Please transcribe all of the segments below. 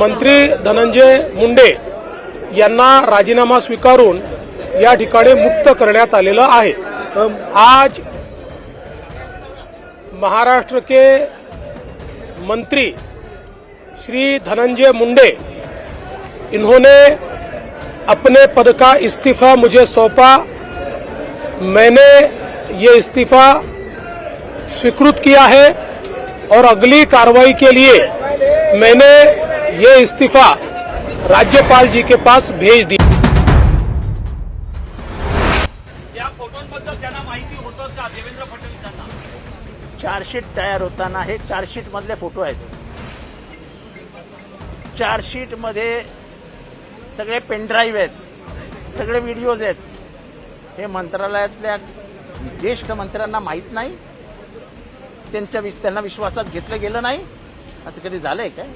मंत्री धनंजय मुंडे राजीनामा स्वीकारून या ठिकाणी मुक्त आहे. आज महाराष्ट्र के मंत्री श्री धनंजय मुंडे इन्होंने अपने पद का इस्तीफा मुझे सौंपा। मैंने ये इस्तीफा स्वीकृत किया है और अगली कार्रवाई के लिए मैंने ये इस्तीफा राज्यपाल जी के पास भेज दिया या फोटोंबद्दल त्यांना माहिती होतं का देवेंद्र फडणवीसांना? चार्जशीट तयार होताना हे चार्जशीट मधले फोटो आहेत. चार्जशीटमध्ये सगळे पेनड्राईव्ह आहेत सगळे व्हिडिओज आहेत. हे मंत्रालयातल्या ज्येष्ठ मंत्र्यांना माहीत नाही. त्यांच्या त्यांना विश्वासात घेतलं गेलं नाही. असं कधी झालंय काय?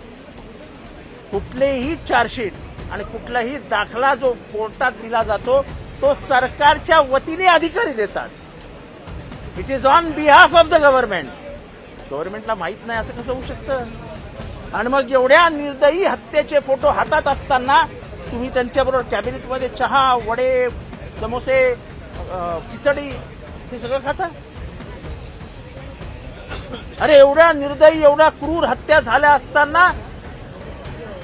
कुठलेही चार्जशीट आणि कुठलाही दाखला जो कोर्टात दिला जातो तो सरकारच्या वतीने अधिकारी देतात. It is on behalf of the government गव्हर्नमेंटला माहीत नाही असं कसं होऊ शकतं? आणि मग एवढ्या निर्दयी हत्येचे फोटो हातात असताना तुम्ही त्यांच्याबरोबर कॅबिनेटमध्ये चहा वडे समोसे खिचडी हे सगळं खाता? अरे एवढ्या निर्दयी एवढ्या क्रूर हत्या झाल्या असताना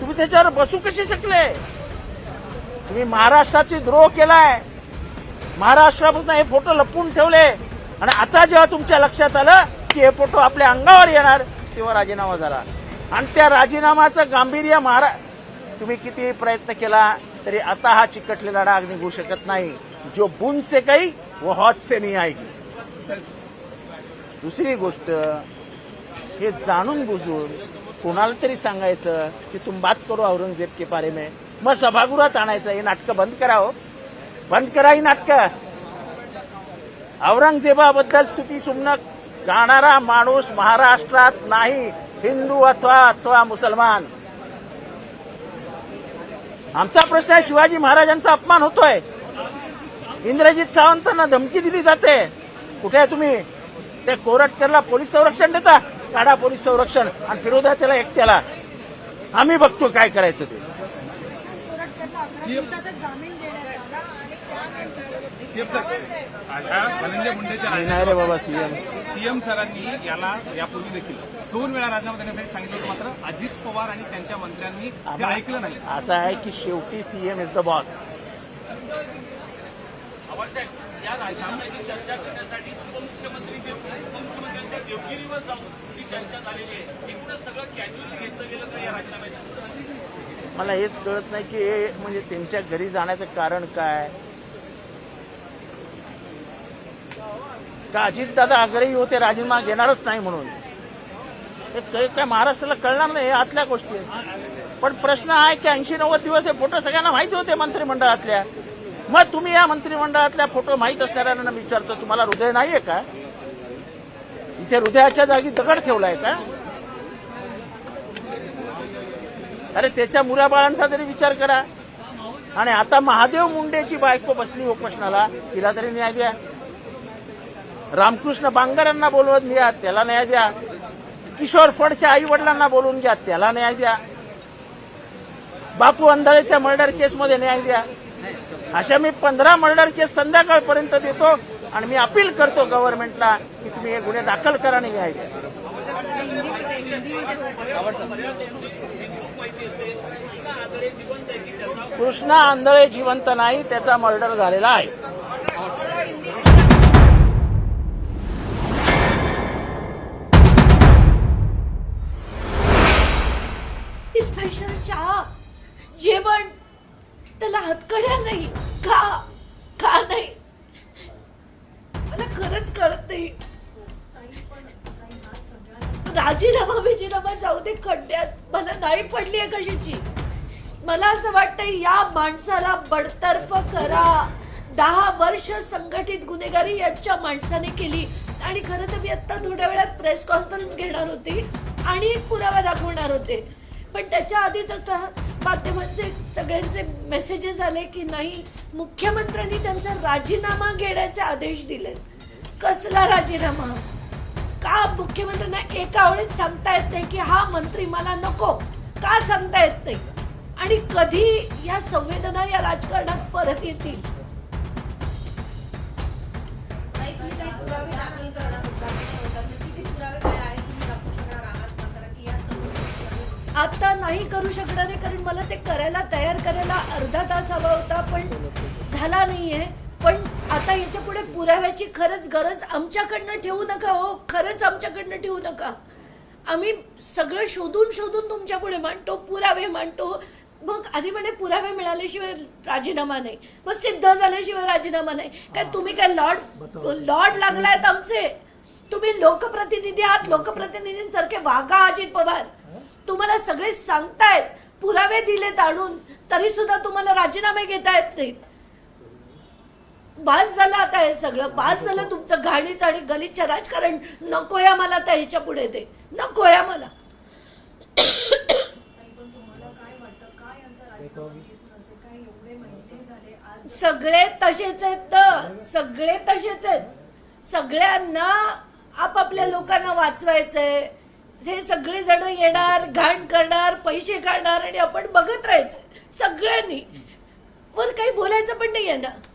तुम्ही त्याच्यावर बसू कसे शकले? तुम्ही महाराष्ट्राची द्रोह केलाय. महाराष्ट्रापासून हे फोटो लपवून ठेवले. आणि आता जेव्हा तुमच्या लक्षात आलं की हे फोटो आपल्या अंगावर येणार तेव्हा राजीनामा झाला. आणि त्या राजीनामाचं गांभीर्य महारा तुम्ही किती प्रयत्न केला तरी आता हा चिकटलेला डाग निघू शकत नाही. जो बुन से काही व हॉट से नाही आएगी. दुसरी गोष्ट हे जाणून बुजून कोणाला तरी सांगायचं की तुम बात करो औरंगजेब के बारे में. मग सभागृहात आणायचं हे नाटकं बंद करा हो. बंद करा ही नाटकं. औरंगजेबाबद्दल तुती सुमन गाणारा माणूस महाराष्ट्रात नाही हिंदू अथवा अथवा मुसलमान. आमचा प्रश्न आहे शिवाजी महाराजांचा अपमान होतोय. इंद्रजित सावंतांना धमकी दिली जाते. कुठे आहे तुम्ही? ते कोरटकरला पोलीस संरक्षण देता. काढा पोलीस संरक्षण आणि फिरवता त्याला एकट्याला. आम्ही बघतो काय करायचं ते. नाही रे बाबा सीएम सीएम सरांनी याला यापूर्वी देखील दोन वेळा राजीनामा देण्यासाठी सांगितलं होतं मात्र अजित पवार आणि त्यांच्या मंत्र्यांनी ते ऐकलं नाही. असं आहे की शेवटी सीएम इज द बॉस या राजीनाम्याची चर्चा करण्यासाठी उपमुख्यमंत्री देव- उपमुख्यमंत्र्यांच्या देवगिरीवर जाऊन चर्चा झालेली आहे. एकूणच सगळं कॅज्युअली घेतलं गेलं तर या राजीनाम्याचं. मला हेच कळत नाही की हे म्हणजे त्यांच्या घरी जाण्याचं कारण काय? का अजितदादा आग्रही होते राजीनामा घेणारच नाही म्हणून? हे काय महाराष्ट्राला कळणार नाही हे आतल्या गोष्टी आहेत. पण प्रश्न आहे की ऐंशी नव्वद दिवस हे फोटो सगळ्यांना माहिती होते मंत्रिमंडळातल्या. मग तुम्ही या मंत्रिमंडळातल्या फोटो माहीत असणाऱ्यांना विचारतो तुम्हाला हृदय नाहीये का? इथे हृदयाच्या जागी दगड ठेवलाय का? अरे त्याच्या मुलाबाळांचा तरी विचार करा. आणि आता महादेव मुंडेची बायको बसली उपोषणाला तिला तरी न्याय द्या. रामकृष्ण बांगरांना बोलवत घ्या त्याला न्याय द्या. किशोर फडच्या आई वडिलांना बोलवून घ्या त्याला न्याय द्या. बापू अंधळेच्या मर्डर केसमध्ये न्याय द्या. अशा मी पंधरा मर्डर केस संध्याकाळपर्यंत देतो. आणि मी अपील करतो गव्हर्नमेंटला की तुम्ही हे गुन्हे दाखल करा आणि घ्यायचे कृष्णा आंधळे जिवंत नाही त्याचा मर्डर झालेला आहे. स्पेशल चहा जेवण त्याला हातकड्या नाही का नाही मला खरंच कळत नाही. राजीनामा विजीनामा जाऊ दे खड्ड्यात. मला नाही पडली आहे कशीची? मला असं वाटतं या माणसाला बडतर्फ करा. दहा वर्ष संघटित गुन्हेगारी याच्या माणसाने केली. आणि खरं तर मी आत्ता थोड्या वेळात प्रेस कॉन्फरन्स घेणार होती आणि पुरावा दाखवणार होते. पण त्याच्या आधीच आता माध्यमांचे सगळ्यांचे मेसेजेस आले की नाही मुख्यमंत्र्यांनी त्यांचा राजीनामा घेण्याचे आदेश दिलेत. कसला राजीनामा? का मुख्यमंत्र्यांना एका वेळेत सांगता येत नाही की हा मंत्री मला नको? का सांगता येत नाही? आणि कधी या संवेदना या राजकारणात परत येतील? आता नाही करू शकणार कारण मला ते करायला तयार करायला अर्धा तास हवा होता पण झाला नाहीये. पण आता याच्यापुढे पुराव्याची खरंच गरज आमच्याकडनं ठेवू नका हो. खरंच आमच्याकडनं ठेवू नका. आम्ही सगळं शोधून शोधून तुमच्यापुढे मांडतो पुरावे मांडतो. मग आधी म्हणे पुरावे मिळाल्याशिवाय राजीनामा नाही. मग सिद्ध झाल्याशिवाय राजीनामा नाही. काय तुम्ही काय लॉर्ड लॉर्ड लागलायत आमचे. तुम्ही लोकप्रतिनिधी आहात. लोकप्रतिनिधींसारखे वागा अजित पवार. तुम्हाला सगळे सांगतायत. पुरावे दिलेत आणून तरी सुद्धा तुम्हाला राजीनामे घेता येत नाहीत. बास झालं आता हे सगळं. बास झालं तुमचं घाणीच आणि गलिच्छ राजकारण. नकोया मला आता ह्याच्या पुढे ते. नको या मला. काय काय सगळे तसेच आहेत तर. सगळे तसेच आहेत. सगळ्यांना आपापल्या लोकांना वाचवायचंय. हे सगळे जण येणार घाण करणार पैसे काढणार आणि आपण बघत राहायचं सगळ्यांनी. पण काही बोलायचं पण नाही आहे ना.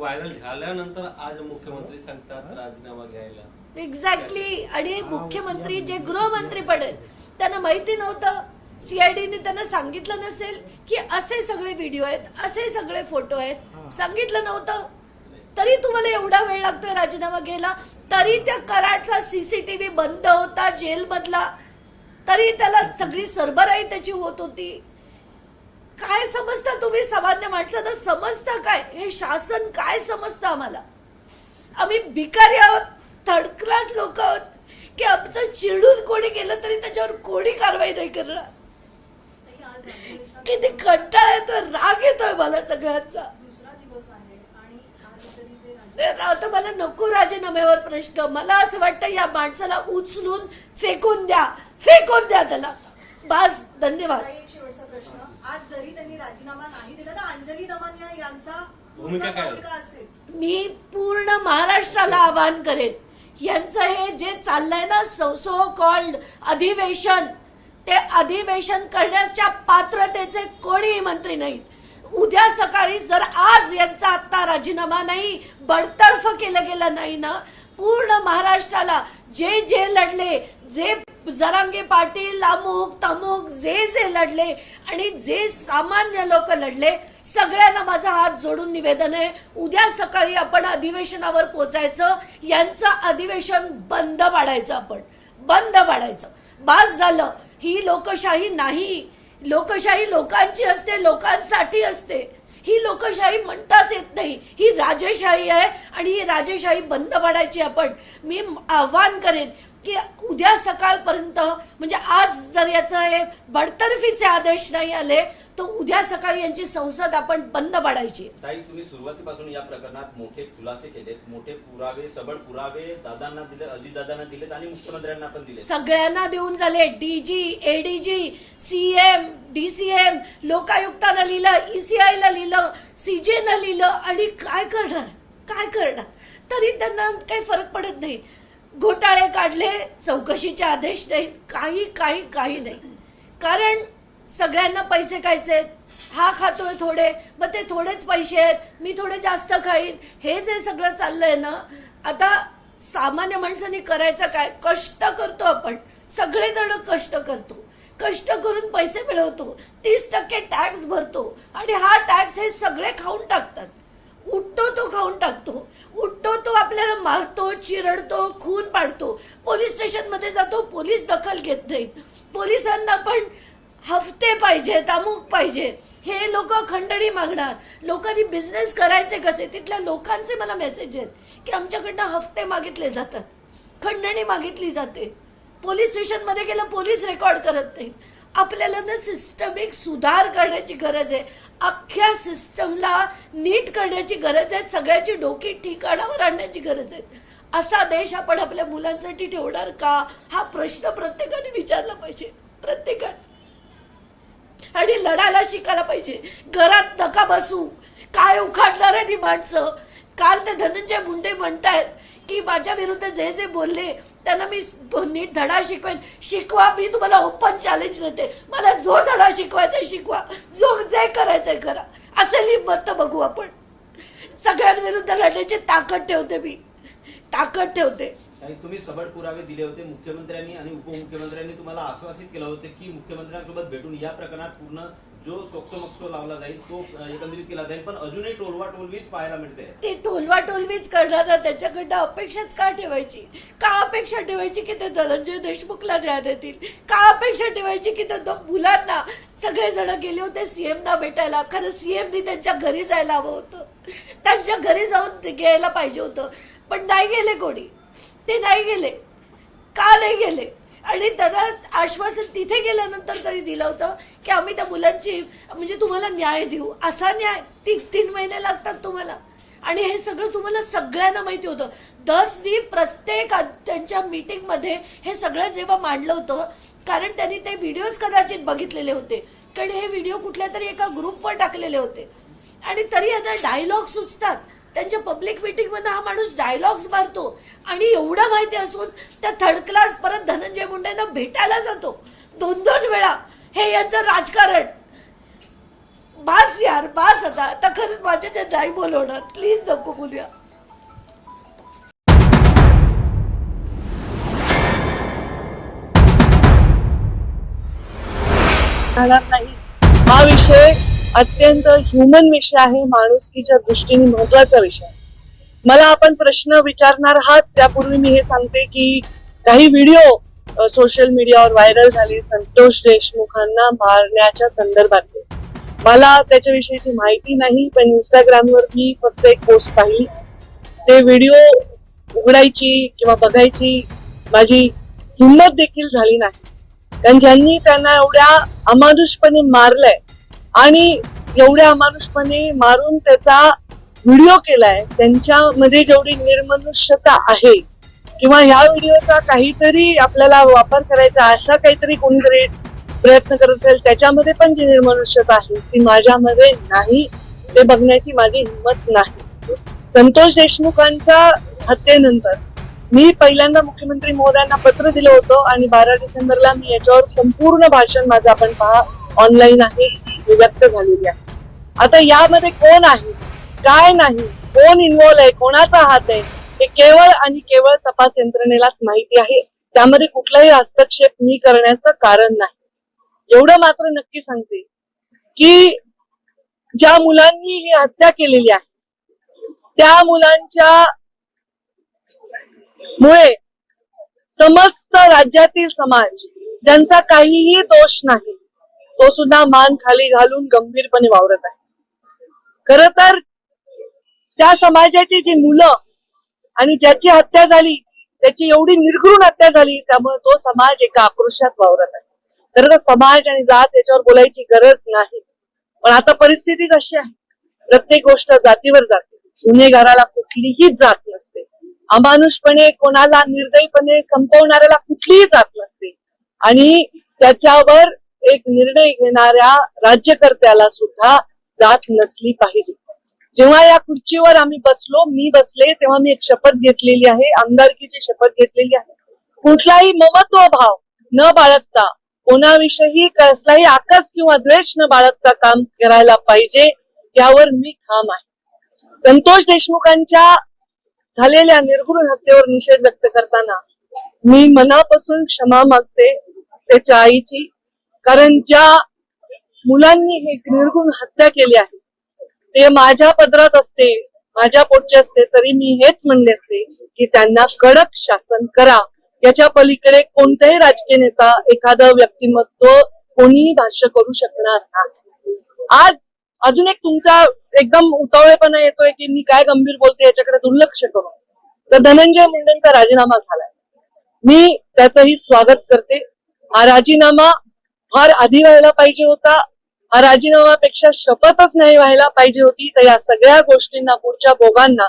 व्हायरल झाल्यानंतर आज मुख्यमंत्री सांगतात राजीनामा घ्यायला. एक्झॅक्टली आणि मुख्यमंत्री जे गृहमंत्री पडेल त्यांना माहिती नव्हतं. सीआयडीने त्यांना सांगितलं नसेल की असे सगळे व्हिडिओ आहेत असे सगळे फोटो आहेत. सांगितलं नव्हतं. तरी तुम्हाला एवढा वेळ लागतोय राजीनामा घ्यायला? तरी त्या कराडचा सीसीटीव्ही बंद होता जेलमधला तरी त्याला सगळी सरबराई त्याची होत होती. काय समजता तुम्ही? सामान्य माणसांना समजता काय? हे शासन काय समजतं आम्हाला? आम्ही भिकारी आहोत थर्ड क्लास लोक आहोत की आमचं चिडून कोणी गेलं तरी त्याच्यावर कोणी कारवाई नाही करणार? किती कंटाळा येतोय राग येतोय मला सगळ्यांचा. आता मला नको राजीनाम्यावर प्रश्न. मला असं वाटतं या माणसाला उचलून फेकून द्या. फेकून द्या त्याला. बास धन्यवाद. आज जरी त्यांनी राजीनामा नाही दिला तर अंजली दमानिया यांचा भूमिका काय? असेल मी पूर्ण महाराष्ट्राला आवाहन करेन यांचं हे जे चाललंय ना सो कॉल्ड अधिवेशन ते अधिवेशन करण्याच्या पात्रतेचे कोणीही मंत्री नाहीत उद्या सकाळी जर आज यांचा आता राजीनामा नाही बडतर्फ केलं गेलं नाही ना पूर्ण महाराष्ट्राला जे जे लढले जे जरांगे पाटील अमुक तमुक जे जे लढले आणि जे सामान्य लोक लढले सगळ्यांना माझा हात जोडून निवेदन आहे. उद्या सकाळी आपण अधिवेशनावर पोचायचं यांचं अधिवेशन बंद पाडायचं आपण. बंद पाडायचं. बास झालं. ही लोकशाही नाही. लोकशाही लोकांची असते लोकांसाठी असते. ही लोकशाही म्हणताच येत नाही. ही राजेशाही आहे आणि ही राजेशाही बंद पाडायची आपण. मी आव्हान करेन. की उद्या सकाळपर्यंत म्हणजे आज जर याचं हे बडतर्फीचे आदेश नाही आले तर उद्या सकाळी यांची संसद आपण बंद पाडायची. ताई तुम्ही सुरुवातीपासून या प्रकरणात मोठे खुलासे केलेत. मोठे पुरावे सबळ पुरावे दादांना दिले अजित दादांना दिलेत आणि मुख्यमंत्र्यांना पण दिले सगळ्यांना देऊन झाले. डीजी एडीजी सीएम डीसीएम लोकायुक्तानं लिहिलं ईसीआयला लिहिलं सीजेनं लिहिलं आणि काय करणार? काय करणार? तरी त्यांना काही फरक पडत नाही. घोटाळे काढले चौकशीचे आदेश नाहीत काही काही काही नाही. कारण सगळ्यांना पैसे खायचे हा खातोय थोडे मग ते थोडेच पैसे आहेत मी थोडे जास्त खाईन. हे जे सगळं चाललंय ना आता सामान्य माणसाने करायचं काय? कष्ट करतो आपण. सगळेजण कष्ट करतो. कष्ट करून पैसे मिळवतो. तीस टक्के टॅक्स भरतो. आणि हा टॅक्स हे सगळे खाऊन टाकतात. उठतो तो खाऊन टाकतो. उठतो तो आपल्याला मारतो चिरडतो खून पाडतो. पोलीस स्टेशनमध्ये जातो पोलीस दखल घेत नाही. पोलिसांना पण हफ्ते पाहिजेत अमुक पाहिजे. हे लोक खंडणी मागणार. लोकांनी बिझनेस करायचे कसे? तिथल्या लोकांचे मला मेसेज आहेत की आमच्याकडनं हफ्ते मागितले जातात. खंडणी मागितली जाते. पोलीस स्टेशनमध्ये गेलं पोलीस रेकॉर्ड करत नाही आपल्याला ना सिस्टमिक सुधार करण्याची गरज आहे. अख्ख्या सिस्टमला नीट करण्याची गरज आहे. सगळ्याची डोकी ठिकाणावर आणण्याची गरज आहे. असा देश आपण आपल्या मुलांसाठी ठेवणार का? हा प्रश्न प्रत्येकाने विचारला पाहिजे. प्रत्येकाने. आणि लढायला शिकायला पाहिजे. घरात नका बसू. काय उखाडणार आहे ती माणसं? काल ते धनंजय मुंडे म्हणतायत की माझ्या विरुद्ध जे जे बोलले त्यांना मी नीट धडा शिकवेन. शिकवा मी तुम्हाला ओपन चॅलेंज देते. मला जो धडा शिकवायचा शिकवा. जो जे करायचंय करा. असेल हिंमत बघू आपण. सगळ्यांविरुद्ध लढण्याची ताकद ठेवते मी. ताकद ठेवते. तुम्ही सबळ पुरावे दिले होते मुख्यमंत्र्यांनी आणि उपमुख्यमंत्र्यांनी तुम्हाला आश्वासित केलं होतं की मुख्यमंत्र्यांसोबत भेटून या प्रकरणात पूर्ण जो सोक्सोमक्सो लावला जाईल तो एकंदरीत केला जाईल पण अजूनही टोलवा टोलवीच पाहायला मिळते. ते टोलवा टोलवीच करणारा त्याच्याकडनं अपेक्षाच का ठेवायची? का अपेक्षा ठेवायची की ते धनंजय देशमुखला न्याय देतील? का अपेक्षा ठेवायची की ते दोन मुलांना सगळे जण गेले होते सीएम ना भेटायला? खरं सीएमनी त्यांच्या घरी जायला हवं होतं. त्यांच्या घरी जाऊन घ्यायला पाहिजे होतं. पण नाही गेले कोणी. ते नाही गेले. का नाही गेले? आणि त्यांना आश्वासन तिथे गेल्यानंतर तरी दिलं होतं की आम्ही त्या मुलांची म्हणजे तुम्हाला न्याय देऊ. असा न्याय तीन तीन महिने लागतात तुम्हाला. आणि हे सगळं तुम्हाला सगळ्यांना माहिती होतं. दसनी प्रत्येक त्यांच्या मीटिंगमध्ये हे सगळं जेव्हा मांडलं होतं कारण त्यांनी ते व्हिडिओज कदाचित बघितलेले होते. कारण हे व्हिडिओ कुठल्या तरी एका ग्रुपवर टाकलेले होते. आणि तरी आता डायलॉग सुचतात. त्यांच्या पब्लिक मिटिंगमध्ये हा माणूस डायलॉग्स मारतो. आणि एवढं माहिती असून त्या थर्ड क्लास परत धनंजय मुंडेंना भेटायला जातो. दोन दोन वेळा. हे यांचं राजकारण. बास यार बास आता. आता खरंच माझ्याच्या नाही बोलवणार प्लीज नको बोलूया. नाही. हा विषय अत्यंत ह्युमन विषय आहे माणुसकीच्या दृष्टीने महत्त्वाचा विषय मला आपण प्रश्न विचारणार आहात त्यापूर्वी मी हे सांगते की काही व्हिडिओ सोशल मीडियावर व्हायरल झाले संतोष देशमुखांना मारण्याच्या संदर्भातले. मला त्याच्याविषयीची माहिती नाही पण इंस्टाग्रामवर मी फक्त एक पोस्ट पाहिली. ते व्हिडिओ उघडायची किंवा बघायची माझी हिंमत देखील झाली नाही. कारण ज्यांनी त्यांना एवढ्या अमानुषपणे मारलंय आणि एवढ्या अमानुषपणे मारून त्याचा व्हिडिओ केलाय त्यांच्यामध्ये जेवढी निर्मनुष्यता आहे किंवा ह्या व्हिडिओचा काहीतरी आपल्याला वापर करायचा असा काहीतरी कोणीतरी प्रयत्न करत असेल त्याच्यामध्ये पण जी निर्मनुष्यता आहे ती माझ्यामध्ये नाही ते बघण्याची माझी हिंमत नाही. संतोष देशमुखांच्या हत्येनंतर मी पहिल्यांदा मुख्यमंत्री महोदयांना पत्र दिलं होतं आणि बारा डिसेंबरला मी याच्यावर संपूर्ण भाषण माझं आपण पहा ऑनलाईन आहे. व्यक्त झालेली आहे. आता यामध्ये कोण आहे? काय नाही? कोण इन्व्हॉल्व आहे? कोणाचा हात आहे? हे केवळ आणि केवळ तपास यंत्रणेलाच माहिती आहे. त्यामध्ये कुठलाही हस्तक्षेप मी करण्याचं कारण नाही. एवढं मात्र नक्की सांगते की ज्या मुलांनी ही हत्या केलेली आहे त्या मुलांच्या मुळे समस्त राज्यातील समाज ज्यांचा काहीही दोष नाही तो सुद्धा मान खाली घालून गंभीरपणे वावरत आहे. खर तर त्या समाजाची जी मुलं आणि ज्याची हत्या झाली त्याची एवढी निर्घृण हत्या झाली त्यामुळे तो समाज एका आक्रोशात वावरत आहे. तर समाज आणि जात याच्यावर बोलायची गरज नाही. पण आता परिस्थिती कशी आहे. प्रत्येक गोष्ट जातीवर जाते. गुन्हेगाराला कुठलीही जात नसते. अमानुषपणे कोणाला निर्दयीपणे संपवणाऱ्याला कुठलीही जात नसते. आणि त्याच्यावर एक निर्णय घेणाऱ्या राज्यकर्त्याला सुद्धा जात नसली पाहिजे. जेव्हा या खुर्चीवर आम्ही बसलो मी बसले तेव्हा मी एक शपथ घेतलेली आहे आमदारकीची शपथ घेतलेली आहे. कुठलाही ममत्व भाव न बाळगता कोणाविषयी कसलाही आकस किंवा द्वेष न बाळगता काम करायला पाहिजे यावर मी ठाम आहे. संतोष देशमुखांच्या झालेल्या निर्घृण हत्येवर निषेध व्यक्त करताना मी मनापासून क्षमा मागते त्याच्या आईची कारण ज्या मुलांनी हे निर्गुण हत्या केली आहे ते माझ्या पदरात असते माझ्या पोटचे असते तरी मी हेच म्हणले असते की त्यांना कडक शासन करा. याच्या पलीकडे कोणताही राजकीय नेता एखादं व्यक्तिमत्व कोणीही भाष्य करू शकणार नाही. आज अजून एक तुमचा एकदम उतावळेपणा येतोय की मी काय गंभीर बोलते याच्याकडे दुर्लक्ष करू तर धनंजय मुंडेंचा राजीनामा झालाय. मी त्याचंही स्वागत करते. हा राजीनामा फार आधी व्हायला पाहिजे होता. हा राजीनामापेक्षा शपथच नाही व्हायला पाहिजे होती. तर या सगळ्या गोष्टींना पुढच्या भोगांना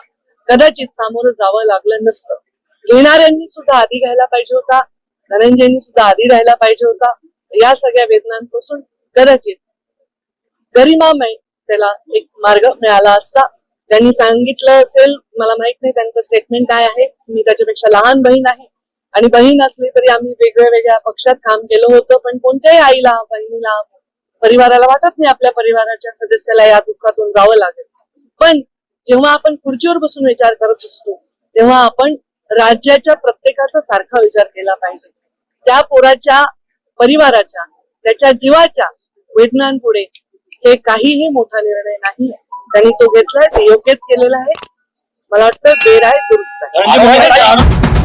कदाचित सामोरं जावं लागलं नसतं. घेणाऱ्यांनी सुद्धा आधी घ्यायला पाहिजे होता. धनंजयनी सुद्धा आधी राहायला पाहिजे होता. या सगळ्या वेदनांपासून कदाचित गरिमामय त्याला एक मार्ग मिळाला असता. त्यांनी सांगितलं असेल मला माहीत नाही त्यांचं स्टेटमेंट काय आहे. मी त्याच्यापेक्षा लहान बहीण आहे. आणि बहीण असली तरी आम्ही वेगळ्या वेगळ्या पक्षात काम केलं होतं पण कोणत्याही आईला बहिणीला परिवाराला वाटत नाही आपल्या परिवाराच्या सदस्याला या दुःखातून जावं लागेल. पण जेव्हा आपण खुर्चीवर बसून विचार करत असतो तेव्हा आपण राज्याच्या प्रत्येकाचा सारखा विचार केला पाहिजे. त्या पोराच्या परिवाराच्या त्याच्या जीवाच्या वेदनांपुढे हे काहीही मोठा निर्णय नाही त्यांनी तो घेतलाय ते योग्यच केलेला आहे. मला वाटतं बेर आहे दुरुस्त आहे.